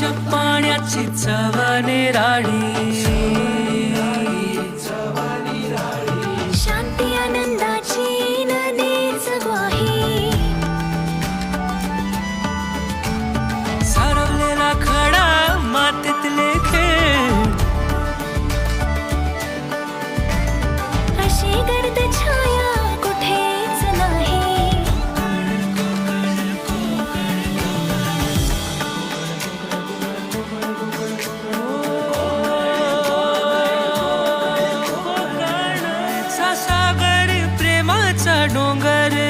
पाण्याची चव राडी चढ़ूंगर